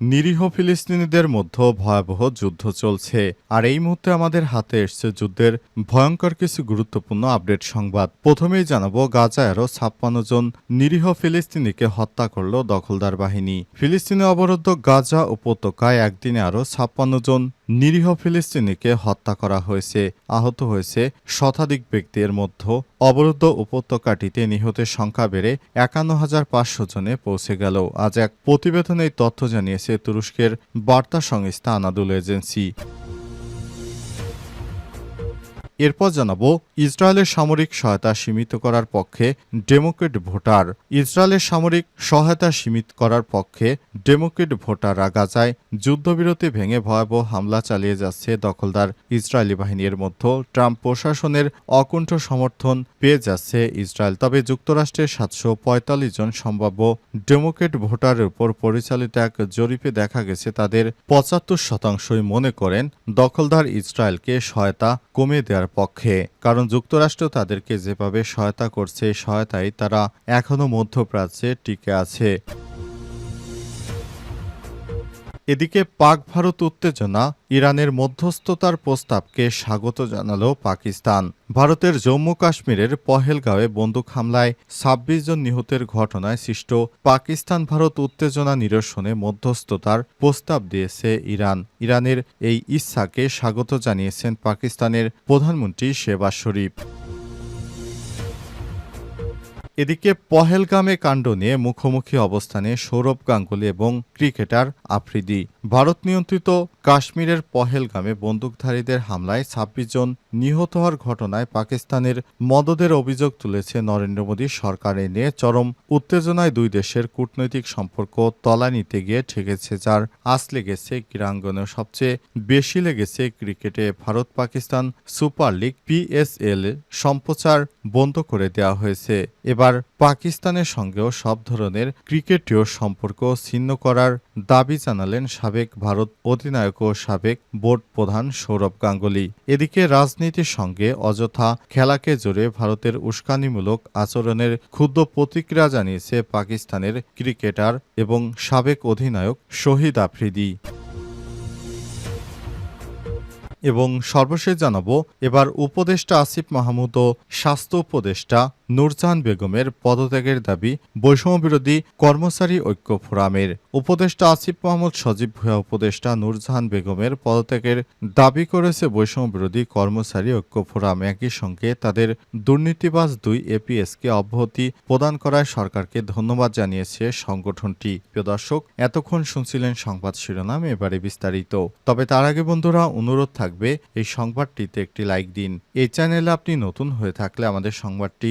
নিরীহ ফিলিস্তিনিদের মধ্যে ভয়াবহ যুদ্ধ চলছে। আর এই মুহূর্তে আমাদের হাতে এসছে যুদ্ধের ভয়ঙ্কর কিছু গুরুত্বপূর্ণ আপডেট সংবাদ। প্রথমেই জানাব গাজায় আরও ছাপ্পান্ন জন নিরীহ ফিলিস্তিনিকে হত্যা করল দখলদার বাহিনী। ফিলিস্তিনে অবরুদ্ধ গাজা উপত্যকায় একদিনে আরও ছাপ্পান্ন জন নিরীহ ফিলিস্তিনিকে হত্যা করা হয়েছে। আহত হয়েছে শতাধিক ব্যক্তির মধ্যে। অবরুদ্ধ উপত্যকাটিতে নিহতের সংখ্যা বেড়ে একান্ন হাজার পাঁচশো জনে পৌঁছে গেল। আজ এক প্রতিবেদনে এই তথ্য জানিয়েছে তুরস্কের বার্তা সংস্থা আনাদুল এজেন্সি। এরপর জানাব, ইসরায়েলের সামরিক সহায়তা সীমিত করার পক্ষে ডেমোক্রেট ভোটার। ইসরায়েলের সামরিক সহায়তা সীমিত করার পক্ষে ডেমোক্রেট ভোটাররা গাজায় যুদ্ধবিরতি ভেঙে ভয়াবহ হামলা চালিয়ে যাচ্ছে দখলদার ইসরায়েলি বাহিনীর মধ্যে। ট্রাম্প প্রশাসনের অকুণ্ঠ সমর্থন পেয়ে যাচ্ছে ইসরায়েল, তবে যুক্তরাষ্ট্রের সাতশো পঁয়তাল্লিশ জন সম্ভাব্য ডেমোক্রেট ভোটারের উপর পরিচালিত এক জরিপে দেখা গেছে, তাদের পঁচাত্তর শতাংশই মনে করেন দখলদার ইসরায়েলকে সহায়তা কমে দেওয়ার পক্ষে। কারণ যুক্তরাষ্ট্র তাদেরকে যেভাবে সহায়তা করছে সহায়তায় তারা এখনও মধ্যপ্রাচ্যে টিকে আছে। এদিকে পাক ভারত উত্তেজনা, ইরানের মধ্যস্থতার প্রস্তাবকে স্বাগত জানাল পাকিস্তান। ভারতের জম্মু কাশ্মীরের পহেলগাঁওয়ে বন্দুক হামলায় ছাব্বিশ জন নিহতের ঘটনায় সৃষ্ট পাকিস্তান ভারত উত্তেজনা নিরসনে মধ্যস্থতার প্রস্তাব দিয়েছে ইরান। ইরানের এই ইচ্ছাকে স্বাগত জানিয়েছেন পাকিস্তানের প্রধানমন্ত্রী শেবাজ শরীফ। এদিকে পহেলগামে কাণ্ড নিয়ে মুখোমুখি অবস্থানে সৌরভ গাঙ্গুলি এবং ক্রিকেটার আফ্রিদি। ভারত নিয়ন্ত্রিত কাশ্মীরের পহেলগামে বন্দুকধারীদের হামলায় ছাব্বিশ জন নিহত হওয়ার ঘটনায় পাকিস্তানের মদদের অভিযোগ তুলেছে নরেন্দ্র মোদী সরকার। নিয়ে চরম উত্তেজনায় দুই দেশের কূটনৈতিক সম্পর্ক তলা নিতে গিয়ে ঠেকেছে, যার আস লেগেছে ক্রীড়াঙ্গনে। সবচেয়ে বেশি লেগেছে ক্রিকেটে Bharat Pakistan super league PSL সম্প্রচার বন্ধ করে দেওয়া হয়েছে। এবার পাকিস্তানের সঙ্গেও সব ধরনের ক্রিকেটীয় সম্পর্ক ছিন্ন করার দাবি জানালেন সাবেক ভারত অধিনায়ক ও সাবেক বোর্ড প্রধান সৌরভ গাঙ্গুলি। এদিকে রাজনীতির সঙ্গে অযথা খেলাকে জোরে ভারতের উস্কানিমূলক আচরণের ক্ষুদ্র প্রতিক্রিয়া জানিয়েছে পাকিস্তানের ক্রিকেটার এবং সাবেক অধিনায়ক শহীদ আফ্রিদি। এবং সর্বশেষ জানাব, এবার উপদেষ্টা আসিফ মাহমুদ ও স্বাস্থ্য উপদেষ্টা নূরজাহান বেগমের পদত্যাগের দাবি বৈষম্য বিরোধী কর্মচারী ঐক্য ফোরামের। উপদেষ্টা আসিফ মাহমুদ সজীব ভূয়া উপদেষ্টা নূরজাহান বেগমের পদত্যাগের দাবি করেছে বৈষম্য বিরোধী কর্মচারী ঐক্য ফোরাম। একই সঙ্গে তাদের দুর্নীতিবাজ দুই এপিএসকে অব্যাহতি প্রদান করায় সরকারকে ধন্যবাদ জানিয়েছে সংগঠনটি। প্রিয় দর্শক, এতক্ষণ শুনছিলেন সংবাদ শিরোনাম, এবারে বিস্তারিত। তবে তার আগে বন্ধুরা, অনুরোধ থাকবে এই সংবাদটিতে একটি লাইক দিন। এই চ্যানেলে আপনি নতুন হয়ে থাকলে আমাদের সংবাদটি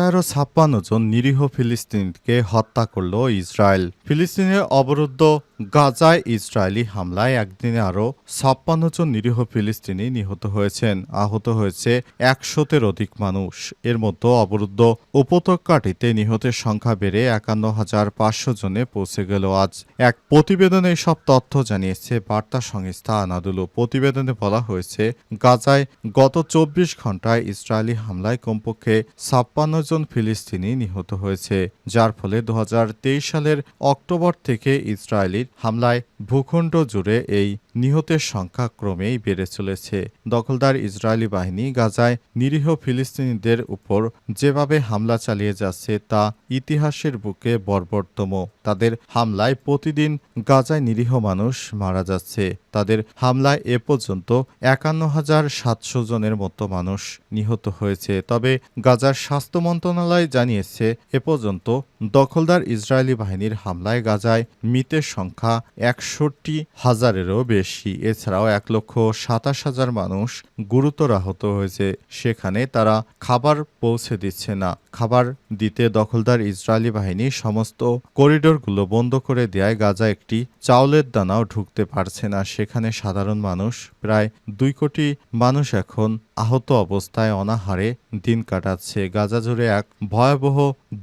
আরও ছাপ্পান্ন জন নিরীহ ফিলিস্তিনকে হত্যা করল ইসরায়েল। ফিলিস্তিনের অবরুদ্ধ গাজায় ইসরায়েলি হামলায় একদিনে আরও ছাপ্পান্ন জন নিরীহ ফিলিস্তিনি নিহত হয়েছেন। আহত হয়েছে একশোতের অধিক মানুষ। এর মধ্যে অবরুদ্ধ উপত্যকাটিতে নিহতের সংখ্যা বেড়ে একান্ন হাজার পাঁচশো জনে পৌঁছে গেল আজ। এক প্রতিবেদনে সব তথ্য জানিয়েছে বার্তা সংস্থা আনাদুলু। প্রতিবেদনে বলা হয়েছে, গাজায় গত চব্বিশ ঘন্টায় ইসরায়েলি হামলায় কমপক্ষে ছাপ্পান্ন জন ফিলিস্তিনি নিহত হয়েছে, যার ফলে দু হাজার তেইশ সালের অক্টোবর থেকে ইসরায়েলির হামলায় ভূখণ্ড জুড়ে এই নিহতের সংখ্যা ক্রমেই বেড়ে চলেছে। দখলদার ইসরায়েলি বাহিনী গাজায় নিরীহ ফিলিস্তিনিদের উপর যেভাবে হামলা চালিয়ে যাচ্ছে তা ইতিহাসের বুকে বর্বরতম। তাদের হামলায় প্রতিদিন গাজায় নিরীহ মানুষ মারা যাচ্ছে। তাদের হামলায় এ পর্যন্ত একান্ন হাজার সাতশো জনের মতো মানুষ নিহত হয়েছে। তবে গাজার স্বাস্থ্য মন্ত্রণালয় জানিয়েছে, এ পর্যন্ত দখলদার ইসরায়েলি বাহিনীর হামলায় গাজায় মৃতের সংখ্যা সংখ্যা একষট্টি হাজারেরও বেশি। এছাড়াও এক লক্ষ সাতাশ হাজার মানুষ গুরুতর আহত হয়েছে। সেখানে তারা খাবার পৌঁছে দিচ্ছে না। খাবার দিতে দখলদার ইসরায়েলি বাহিনী সমস্ত করিডোরগুলো বন্ধ করে দেয় গাজা একটি চাউলের দানাও ঢুকতে পারছে না। সেখানে সাধারণ মানুষ প্রায় দুই কোটি মানুষ এখন আহত অবস্থায় অনাহারে দিন কাটাচ্ছে। গাজা জুড়ে এক ভয়াবহ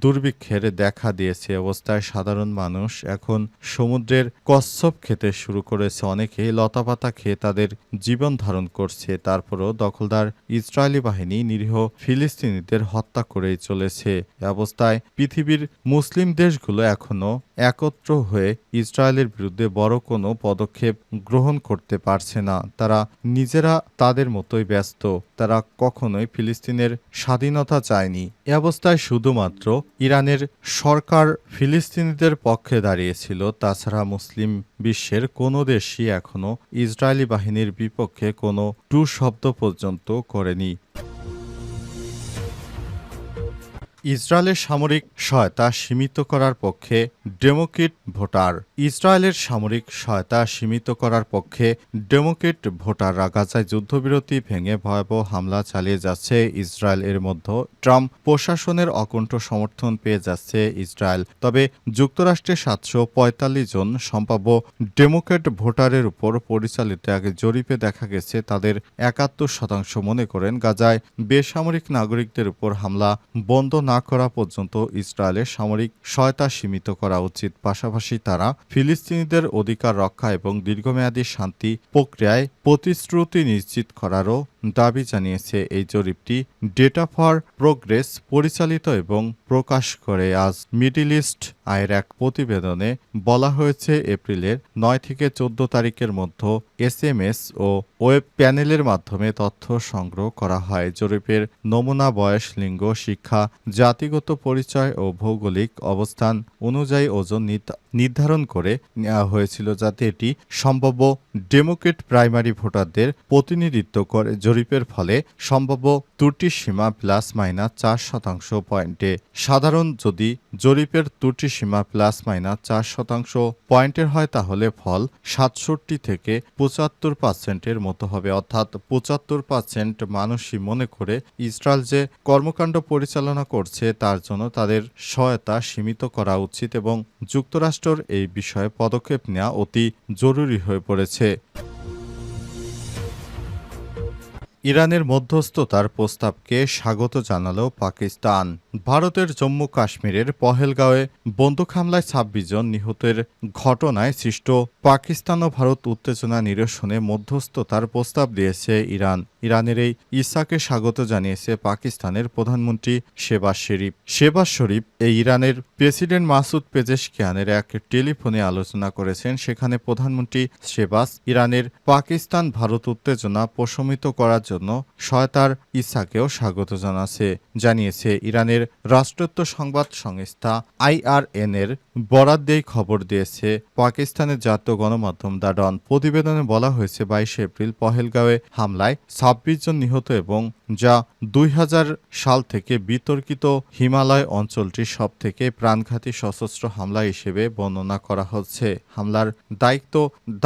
দুর্ভিক্ষের দেখা দিয়েছে অবস্থায় সাধারণ মানুষ। এখন সমুদ্রের কচ্ছপ খেতে শুরু করেছে অনেকে। লতাপাতা খেয়ে তাদের জীবন ধারণ করছে। তারপরও দখলদার ইসরায়েলি বাহিনী নিরীহ ফিলিস্তিনিদের হত্যা করেই চলেছে। অবস্থায় পৃথিবীর মুসলিম দেশগুলো এখনও একত্র হয়ে ইসরায়েলের বিরুদ্ধে বড় কোনো পদক্ষেপ গ্রহণ করতে পারছে না। তারা নিজেরা তাদের মতোই ব্যস্ত। তারা কখনোই ফিলিস্তিনের স্বাধীনতা চায়নি। এ অবস্থায় শুধুমাত্র ইরানের সরকার ফিলিস্তিনিদের পক্ষে দাঁড়িয়েছিল, তাছাড়া মুসলিম বিশ্বের কোনো দেশই এখনও ইসরায়েলি বাহিনীর বিপক্ষে কোনো টু শব্দ পর্যন্ত করেনি। ইসরায়েলের সামরিক সহায়তা সীমিত করার পক্ষে ডেমোক্রেট ভোটার। ইসরায়েলের সামরিক সহায়তা সীমিত করার পক্ষে ডেমোক্রেট ভোটাররা গাজায় যুদ্ধবিরতি ভেঙে ভয়াবহ হামলা চালিয়ে যাচ্ছে। ইসরায়েল এর মধ্যে ট্রাম্প প্রশাসনের অকণ্ঠ সমর্থন পেয়ে যাচ্ছে ইসরায়েল। তবে যুক্তরাষ্ট্রে সাতশো পঁয়তাল্লিশ জন সম্ভাব্য ডেমোক্রেট ভোটারের উপর পরিচালিত এক জরিপে দেখা গেছে, তাদের একাত্তর শতাংশ মনে করেন, গাজায় বেসামরিক নাগরিকদের উপর হামলা বন্ধ না করা পর্যন্ত ইসরায়েলের সামরিক সহায়তা সীমিত করা উচিত। পাশাপাশি তারা ফিলিস্তিনিদের অধিকার রক্ষা এবং দীর্ঘমেয়াদী শান্তি প্রক্রিয়ায় প্রতিশ্রুতি নিশ্চিত করারও দাবি জানিয়েছে এই জরিপটি ডেটা ফর প্রোগ্রেস পরিচালিত এবং প্রকাশ করে আজ মিডিল ইস্ট আয়ের এক প্রতিবেদনে বলা হয়েছে এপ্রিলের নয় থেকে চোদ্দ তারিখের মধ্যে এস ও ওয়েব প্যানেলের মাধ্যমে তথ্য সংগ্রহ করা হয়। জরিপের নমুনা, বয়স, লিঙ্গ, শিক্ষা, জাতিগত পরিচয় ও ভৌগোলিক অবস্থান অনুযায়ী ওজন নির্ধারণ করে নেওয়া হয়েছিল যাতে এটি সম্ভাব্য ডেমোক্রেট প্রাইমারি ভোটারদের প্রতিনিধিত্ব করে। জরিপের ফলে সম্ভাব্য ত্রুটির সীমা প্লাস মাইনাস চার শতাংশ পয়েন্টে। সাধারণ যদি জরিপের ত্রুটি সীমা প্লাস মাইনাস চার শতাংশ পয়েন্টের হয়, তাহলে ফল সাতষট্টি থেকে পঁচাত্তর পার্সেন্টের মতো হবে। অর্থাৎ পঁচাত্তর পার্সেন্ট মানুষই মনে করে ইসরায়েল যে কর্মকাণ্ড পরিচালনা করছে, তার জন্য তাদের সহায়তা সীমিত করা উচিত এবং যুক্তরাষ্ট্রের এই বিষয়ে পদক্ষেপ নেওয়া অতি জরুরি হয়ে পড়েছে। ইরানের মধ্যস্থতার প্রস্তাবকে স্বাগত জানাল পাকিস্তান। ভারতের জম্মু কাশ্মীরের পহেলগাঁওয়ে বন্দুক হামলায় ছাব্বিশ জন নিহতের ঘটনায় সৃষ্ট পাকিস্তান ও ভারত উত্তেজনা নিরসনে মধ্যস্থতার প্রস্তাব দিয়েছে ইরান। ইরানের এই ইসাকে স্বাগত জানিয়েছে পাকিস্তানের প্রধানমন্ত্রী শেবাজ শরীফ। শেবাজ শরীফ এই ইরানের প্রেসিডেন্ট মাসুদ পেজেশকিয়ানের এক টেলিফোনে আলোচনা করেছেন। সেখানে প্রধানমন্ত্রী শেবাজ ইরানের পাকিস্তান ভারত উত্তেজনা প্রশমিত করার জন্য সহায়তার ইসাকেও স্বাগত জানাচ্ছে, জানিয়েছে ইরানের রাষ্ট্রত্ব সংবাদ সংস্থা আইআরএন এর বরাদ দিয়ে খবর দিয়েছে। পাকিস্তানের জাতীয় গণমাধ্যম দা ডন প্রতিবেদনে বলা হয়েছে, বাইশে এপ্রিল পহেলগাঁওয়ে হামলায় ছাব্বিশ জন নিহত এবং যা দুই হাজার সাল থেকে বিতর্কিত হিমালয় অঞ্চলটি সব থেকে প্রাণঘাতী সশস্ত্র হামলা হিসেবে বর্ণনা করা হচ্ছে। হামলার দায়িত্ব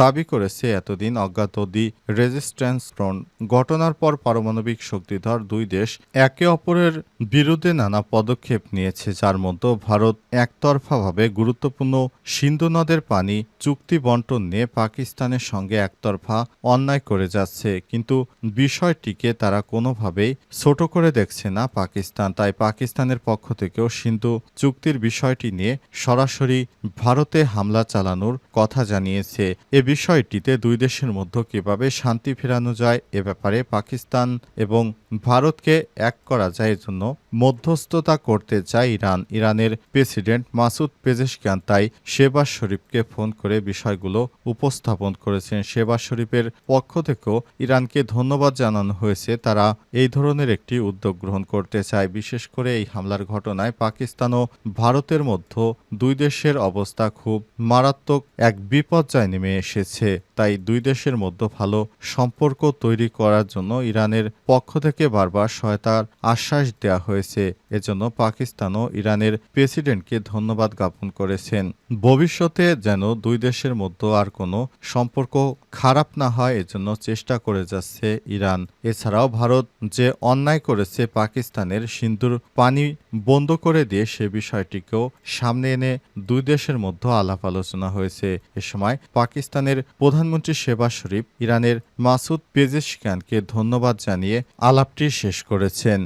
দাবি করেছে এতদিন অজ্ঞাত দি রেজিস্ট্যান্স ফ্রন্ট। ঘটনার পর পারমাণবিক শক্তিধর দুই দেশ একে অপরের বিরুদ্ধে নানা পদক্ষেপ নিয়েছে, যার মধ্যে ভারত একতরফাভাবে গুরুত্বপূর্ণ সিন্ধু নদের পানি চুক্তি বন্টন নিয়ে পাকিস্তানের সঙ্গে একতরফা অন্যায় করে যাচ্ছে। কিন্তু বিষয়টিকে তারা কোনোভাবেই ছোট করে দেখছে না পাকিস্তান। তাই পাকিস্তানের পক্ষ থেকেও সিন্ধু চুক্তির বিষয়টি নিয়ে সরাসরি ভারতে হামলা চালানোর কথা জানিয়েছে। এ বিষয়টিতে দুই দেশের মধ্যে কীভাবে শান্তি ফেরানো যায় এ ব্যাপারে পাকিস্তান এবং ভারতকে এক করা যায় এজন্য মধ্যস্থতা করতে চায় ইরান। ইরানের প্রেসিডেন্ট মাসুদ পেজেশকিয়ান তাই শেবাজ শরীফকে ফোন করে বিষয়গুলো উপস্থাপন করেছেন। শেবাজ শরীফের পক্ষ থেকেও ইরানকে ধন্যবাদ জানানো হয়েছে। তারা এই ধরনের একটি উদ্যোগ গ্রহণ করতে চায়। বিশেষ করে এই হামলার ঘটনায় পাকিস্তান ও ভারতের মধ্যে দুই দেশের অবস্থা খুব মারাত্মক এক বিপর্যয় নেমে এসেছে। তাই দুই দেশের মধ্যে ভালো সম্পর্ক তৈরি করার জন্য ইরানের পক্ষ থেকে বারবার সহায়তার আশ্বাস দেওয়া হয়েছে। হয়েছে এজন্য পাকিস্তান ও ইরানের প্রেসিডেন্টকে ধন্যবাদ জ্ঞাপন করেছেন। ভবিষ্যতে যেন দুই দেশের মধ্যে আর কোনো সম্পর্ক খারাপ না হয়, এজন্য চেষ্টা করে যাচ্ছে ইরান। এছাড়াও ভারত যে অন্যায় করেছে পাকিস্তানের সিন্ধুর পানি বন্ধ করে দিয়ে, সে বিষয়টিকেও সামনে এনে দুই দেশের মধ্যে আলাপ আলোচনা হয়েছে। এ সময় পাকিস্তানের প্রধানমন্ত্রী শেবাজ শরীফ ইরানের মাসুদ পেজেশকানকে ধন্যবাদ জানিয়ে আলাপটি শেষ করেছেন।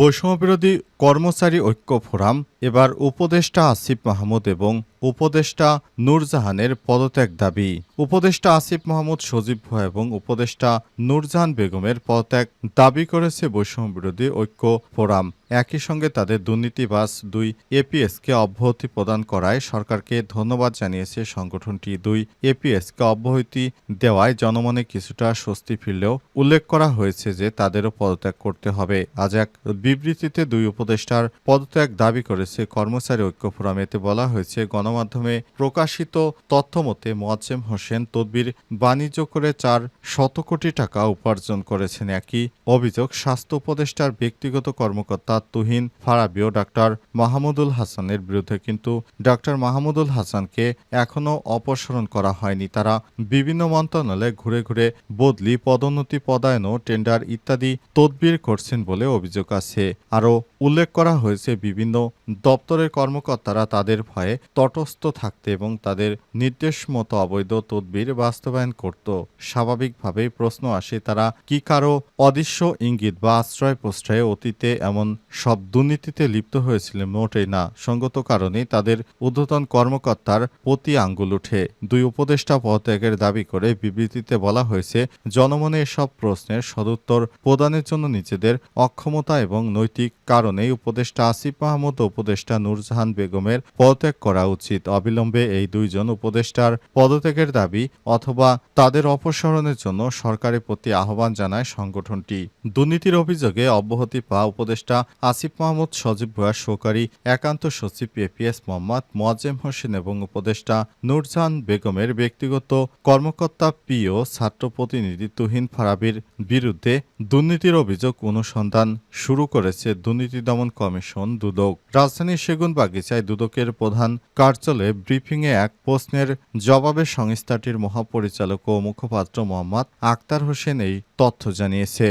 বৈষম্যবিরোধী কর্মচারী ঐক্য ফোরাম এবার উপদেষ্টা আসিফ মাহমুদ এবং উপদেষ্টা নূরজাহানের পদত্যাগ দাবি। উপদেষ্টা আসিফ মাহমুদ, সজীব ভুয়া এবং উপদেষ্টা নূরজাহান বেগমের পদত্যাগ দাবি করেছে বৈষম্যবিরোধী ঐক্য ফোরাম। একই সঙ্গে তাদের দুর্নীতিবাস দুই এপিএসকে অব্যাহতি প্রদান করায় সরকারকে ধন্যবাদ জানিয়েছে সংগঠনটি। দুই এপিএসকে অব্যাহতি দেওয়ায় জনমনে কিছুটা স্বস্তি ফিরলেও উল্লেখ করা হয়েছে যে তাদেরও পদত্যাগ করতে হবে। আজ এক বিবৃতিতে দুই উপদেষ্টার পদত্যাগ দাবি করেছে কর্মচারী ঐক্য ফোরাম। এতে বলা হয়েছে, গণমাধ্যমে প্রকাশিত তথ্যমতে মোয়াজ্জেম হোসেন তদবির বাণিজ্য করে চার শত কোটি টাকা উপার্জন করেছেন। একই অভিযোগ স্বাস্থ্য উপদেষ্টার ব্যক্তিগত কর্মকর্তা তুহিন ফারাবিও ডাক্তার মাহমুদুল হাসানের বিরুদ্ধে কিন্তু ডাক্তার মাহমুদুল হাসানকে এখনও অপসারণ করা হয়নি। তারা বিভিন্ন মন্ত্রণালয়ে ঘুরে ঘুরে বদলি, পদোন্নতি, পদায়ন, টেন্ডার ইত্যাদি তদবির করছেন বলে অভিযোগ আছে। আরও উল্লেখ করা হয়েছে বিভিন্ন দপ্তরের কর্মকর্তারা তাদের ভয়ে তটস্থ থাকতে এবং তাদের নির্দেশ মতো অবৈধ তদবির বাস্তবায়ন করত। স্বাভাবিকভাবেই প্রশ্ন আসে, তারা কি কারও অদৃশ্য ইঙ্গিত বা আশ্রয় প্রশ্রয়ে অতীতে এমন সব দুর্নীতিতে লিপ্ত হয়েছিলেন মোটেই না। সঙ্গত কারণেই তাদের ঊর্ধ্বতন কর্মকর্তার প্রতি আঙ্গুল উঠে দুই উপদেষ্টা পদত্যাগের দাবি করে বিবৃতিতে বলা হয়েছে, জনমনে এসব প্রশ্নের সদুত্তর প্রদানের জন্য নিজেদের অক্ষমতা এবং নৈতিক কারণেই উপদেষ্টা আসিফ মাহমুদ উপদেষ্টা নূরজাহান বেগমের পদত্যাগ করা উচিত। অবিলম্বে এই দুইজন উপদেষ্টার পদত্যাগের দাবি অথবা তাদের অপসারণের জন্য সরকারের প্রতি আহ্বান জানায় সংগঠনটি। দুর্নীতির অভিযোগে অব্যাহতি পাওয়া উপদেষ্টা আসিফ মাহমুদ, সজীব ভুয়া সহকারী একান্ত সচিব এপিএস মোহাম্মদ মোয়াজ্জেম হোসেন এবং উপদেষ্টা নূরজাহান বেগমের ব্যক্তিগত কর্মকর্তা পিও ছাত্র প্রতিনিধি তুহিন ফারাবির বিরুদ্ধে দুর্নীতির অভিযোগ অনুসন্ধান শুরু করেছে দুর্নীতি দমন কমিশন দুদক। রাজধানীর সেগুন বাগিচায় দুদকের প্রধান কার্যালয়ে ব্রিফিংয়ে এক প্রশ্নের জবাবে সংস্থাটির মহাপরিচালক ও মুখপাত্র মোহাম্মদ আক্তার হোসেন এই তথ্য জানিয়েছে।